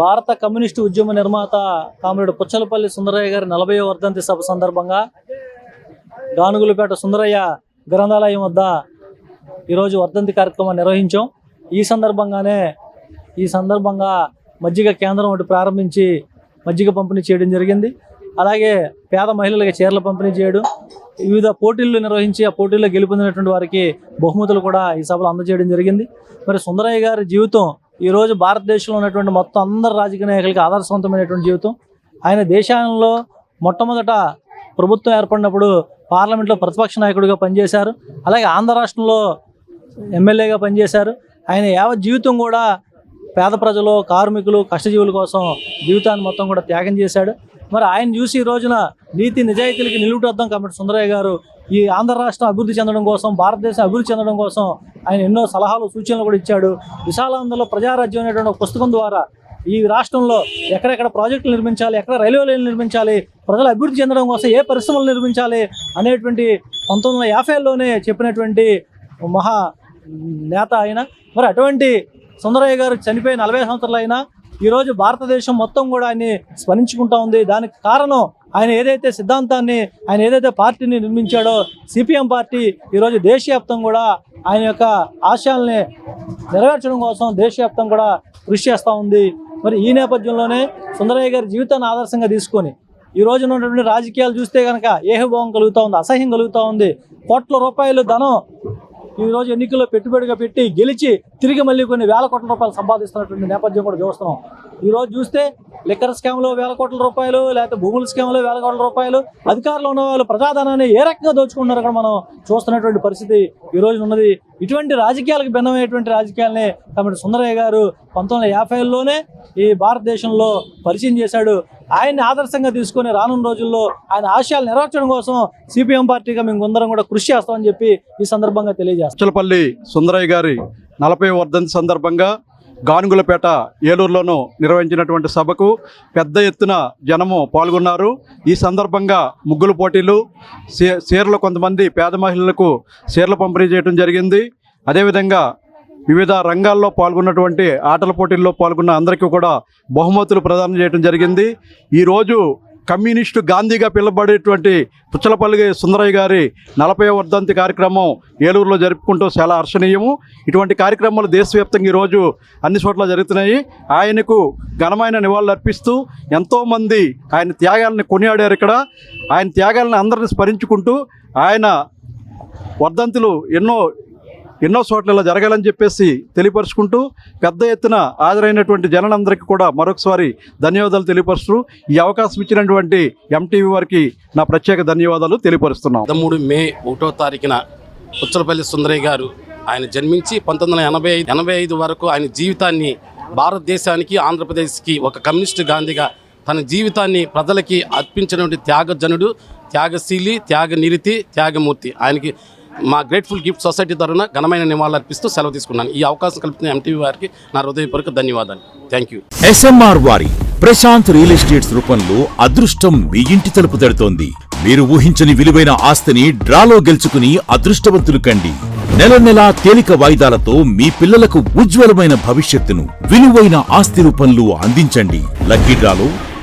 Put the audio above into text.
భారత కమ్యూనిస్టు ఉద్యమ నిర్మాత కామ్రేడ్ పుచ్చలపల్లి సుందరయ్య గారి నలభై వర్ధంతి సభ సందర్భంగా గానుగులపేట సుందరయ్య గ్రంథాలయం వద్ద ఈరోజు వర్ధంతి కార్యక్రమం నిర్వహించాం. ఈ సందర్భంగానే ఈ సందర్భంగా మజ్జిగ కేంద్రం ఒకటి ప్రారంభించి మజ్జిగ పంపిణీ చేయడం జరిగింది. అలాగే పేద మహిళలకు చీరలు పంపిణీ చేయడం వివిధ పోటీలు నిర్వహించి ఆ పోటీల్లో గెలుపొందినటువంటి వారికి బహుమతులు కూడా ఈ సభలో అందజేయడం జరిగింది. మరి సుందరయ్య గారి జీవితం ఈరోజు భారతదేశంలో ఉన్నటువంటి మొత్తం అందరు రాజకీయ నాయకులకి ఆదర్శవంతమైనటువంటి జీవితం. ఆయన దేశంలో మొట్టమొదట ప్రభుత్వం ఏర్పడినప్పుడు పార్లమెంట్లో ప్రతిపక్ష నాయకుడిగా పనిచేశారు. అలాగే ఆంధ్ర రాష్ట్రంలో ఎమ్మెల్యేగా పనిచేశారు. ఆయన యావత్ జీవితం కూడా పేద ప్రజలు కార్మికులు కష్టజీవుల కోసం జీవితాన్ని మొత్తం కూడా త్యాగం చేశాడు. మరి ఆయన చూసి ఈ రోజున నీతి నిజాయితీలకి నిలువుటద్దాం కాబట్టి సుందరయ్య గారు ఈ ఆంధ్ర రాష్ట్రం అభివృద్ధి చెందడం కోసం భారతదేశం అభివృద్ధి చెందడం కోసం ఆయన ఎన్నో సలహాలు సూచనలు కూడా ఇచ్చాడు. విశాలాంధ్రలో ప్రజారాజ్యం అనేటువంటి పుస్తకం ద్వారా ఈ రాష్ట్రంలో ఎక్కడెక్కడ ప్రాజెక్టులు నిర్మించాలి ఎక్కడ రైల్వే లైన్లు నిర్మించాలి ప్రజలు అభివృద్ధి చెందడం కోసం ఏ పరిశ్రమలు నిర్మించాలి అనేటువంటి పంతొమ్మిది వందల యాభైలోనే చెప్పినటువంటి మహా నేత ఆయన. మరి అటువంటి సుందరయ్య గారు చనిపోయి నలభై సంవత్సరాలు అయినా ఈరోజు భారతదేశం మొత్తం కూడా ఆయన్ని స్మరించుకుంటా ఉంది. దానికి కారణం ఆయన ఏదైతే సిద్ధాంతాన్ని ఆయన ఏదైతే పార్టీని నిర్మించాడో సిపిఎం పార్టీ ఈరోజు దేశవ్యాప్తం కూడా ఆయన యొక్క ఆశయాల్ని నెరవేర్చడం కోసం దేశవ్యాప్తం కూడా కృషి చేస్తూ ఉంది. మరి ఈ నేపథ్యంలోనే సుందరయ్య గారి జీవితాన్ని ఆదర్శంగా తీసుకొని ఈ రోజున ఉన్నటువంటి రాజకీయాలు చూస్తే కనుక ఏహభావం కలుగుతూ ఉంది అసహ్యం కలుగుతూ ఉంది. కోట్ల రూపాయలు ధనం ఈ రోజు ఎన్నికల్లో పెట్టుబడిగా పెట్టి గెలిచి తిరిగి మళ్ళీ కొన్ని వేల కోట్ల రూపాయలు సంపాదిస్తున్నటువంటి నేపథ్యం కూడా చూస్తున్నాం. ఈ రోజు చూస్తే లిక్కర్ స్కామ్లో వేల కోట్ల రూపాయలు లేకపోతే భూముల స్కామ్లో వేల కోట్ల రూపాయలు అధికారంలో ఉన్న వాళ్ళు ప్రజాధనాన్ని ఏ రకంగా దోచుకుంటున్నారో కూడా మనం చూస్తున్నటువంటి పరిస్థితి ఈ రోజు ఉన్నది. ఇటువంటి రాజకీయాలకు భిన్నమైనటువంటి రాజకీయాలని కాబట్టి సుందరయ్య గారు పంతొమ్మిది వందల యాభైలోనే ఈ భారతదేశంలో పరిచయం చేశాడు. ఆయన్ని ఆదర్శంగా తీసుకొని రానున్న రోజుల్లో ఆయన ఆశయాలు నెరవేర్చడం కోసం సిపిఎం పార్టీగా మేము అందరం కూడా కృషి చేస్తామని చెప్పి ఈ సందర్భంగా తెలియజేస్తాం. అచ్చలపల్లి సుందరయ్య గారి నలభై వర్ధంతి సందర్భంగా గానుగులపేట ఏలూరులోనూ నిర్వహించినటువంటి సభకు పెద్ద ఎత్తున జనము పాల్గొన్నారు. ఈ సందర్భంగా ముగ్గులు పోటీలు సీ చీరలు కొంతమంది పేద మహిళలకు చీరలు పంపిణీ చేయడం జరిగింది. అదేవిధంగా వివిధ రంగాల్లో పాల్గొన్నటువంటి ఆటల పోటీల్లో పాల్గొన్న అందరికీ కూడా బహుమతులు ప్రదానం చేయడం జరిగింది. ఈరోజు కమ్యూనిస్టు గాంధీగా పిలువబడేటువంటి పుచ్చలపల్లి సుందరయ్య గారి నలభై వర్ధంతి కార్యక్రమం ఏలూరులో జరుపుకుంటూ చాలా హర్షణీయము. ఇటువంటి కార్యక్రమాలు దేశవ్యాప్తంగా ఈరోజు అన్ని చోట్ల జరుగుతున్నాయి. ఆయనకు ఘనమైన నివాళులు అర్పిస్తూ ఎంతోమంది ఆయన త్యాగాలను కొనియాడారు ఇక్కడ. ఆయన త్యాగాలను అందరిని స్మరించుకుంటూ ఆయన వర్ధంతులు ఎన్నో ఎన్నో చోట్ల ఇలా జరగాలని చెప్పేసి తెలియపరుచుకుంటూ పెద్ద ఎత్తున హాజరైనటువంటి జనాలందరికీ కూడా మరొకసారి ధన్యవాదాలు తెలియపరుస్తూ ఈ అవకాశం ఇచ్చినటువంటి ఎంటీవీ వారికి నా ప్రత్యేక ధన్యవాదాలు తెలియపరుస్తున్నాం. పదమూడు మే ఒకటో తారీఖున ఉచ్చలపల్లి సుందరయ్య గారు ఆయన జన్మించి పంతొమ్మిది వందల ఎనభై ఐదు ఎనభై ఐదు వరకు ఆయన జీవితాన్ని భారతదేశానికి ఆంధ్రప్రదేశ్కి ఒక కమ్యూనిస్టు గాంధీగా తన జీవితాన్ని ప్రజలకి అర్పించినటువంటి త్యాగజనుడు త్యాగశీలి త్యాగ నిరితి త్యాగమూర్తి. ఆయనకి మా గ్రేట్ఫుల్ గిఫ్ట్ సొసైటీ తరఫున ఘనమైన నివాళులు అర్పిస్తూ సెలవు తీసుకున్నాను. ఈ అవకాశం కల్పించిన ఎంటీవీ వారికి నా హృదయపూర్వక ధన్యవాదాలు. థ్యాంక్ యూ ఎస్ఎంఆర్ వారి ప్రశాంత్ రియల్ ఎస్టేట్స్ రూపంలో అదృష్టం మీ ఇంటి తలుపు తడుతోంది. మీరు ఊహించని విలువైన ఆస్తిని డ్రాలో గెలుచుకుని అదృష్టవంతులు కండి. నెల నెలా తేలిక వాయిదాలతో మీ పిల్లలకు ఉజ్వలమైన భవిష్యత్తును విలువైన ఆస్తి రూపంలో అందించండి. లక్కీ డ్రాలో